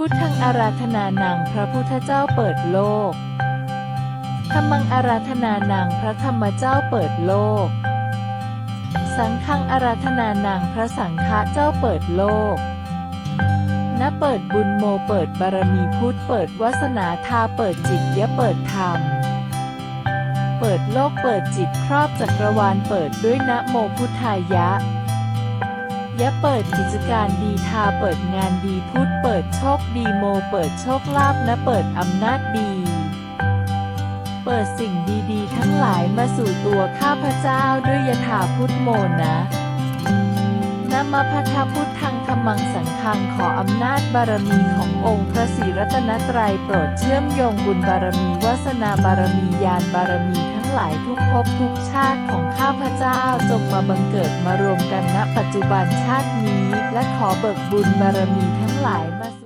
พุทธังอาราธนานังพระพุทธเจ้าเปิดโลกธรรมังอาราธนานังพระธรรมเจ้าเปิดโลก สังฆังอาราธนานังพระสังฆะเจ้าเปิดโลกณเปิดบุญโมเปิดบารมีพุทธเปิดวาสนาทาเปิดจิตยะเปิดธรรม เปิดโลกเปิดจิตครอบจักรวาลเปิดด้วยนะโมพุทธายะ ยะเปิดกิจการดีทาเปิดงานดีพุทธเปิดโชคดีโมเปิดโชคลาภนะเปิดอำนาจดี เปิดสิ่งดีๆ ทั้งหลายมาสู่ตัวข้าพเจ้าด้วยยถาพุทธโมนะ มพัทธพุทธังธรรมังสังฆังขออำนาจบารมีขององค์พระศรีรัตนตรัยโปรดเชื่อมโยงบุญบารมีวาสนาบารมีญาณบารมีทั้งหลายทุกภพทุกชาติของข้าพเจ้าจงมาบังเกิดมารวมกันณปัจจุบันชาตินี้ และขอเบิกบุญบารมีทั้งหลายมาสู่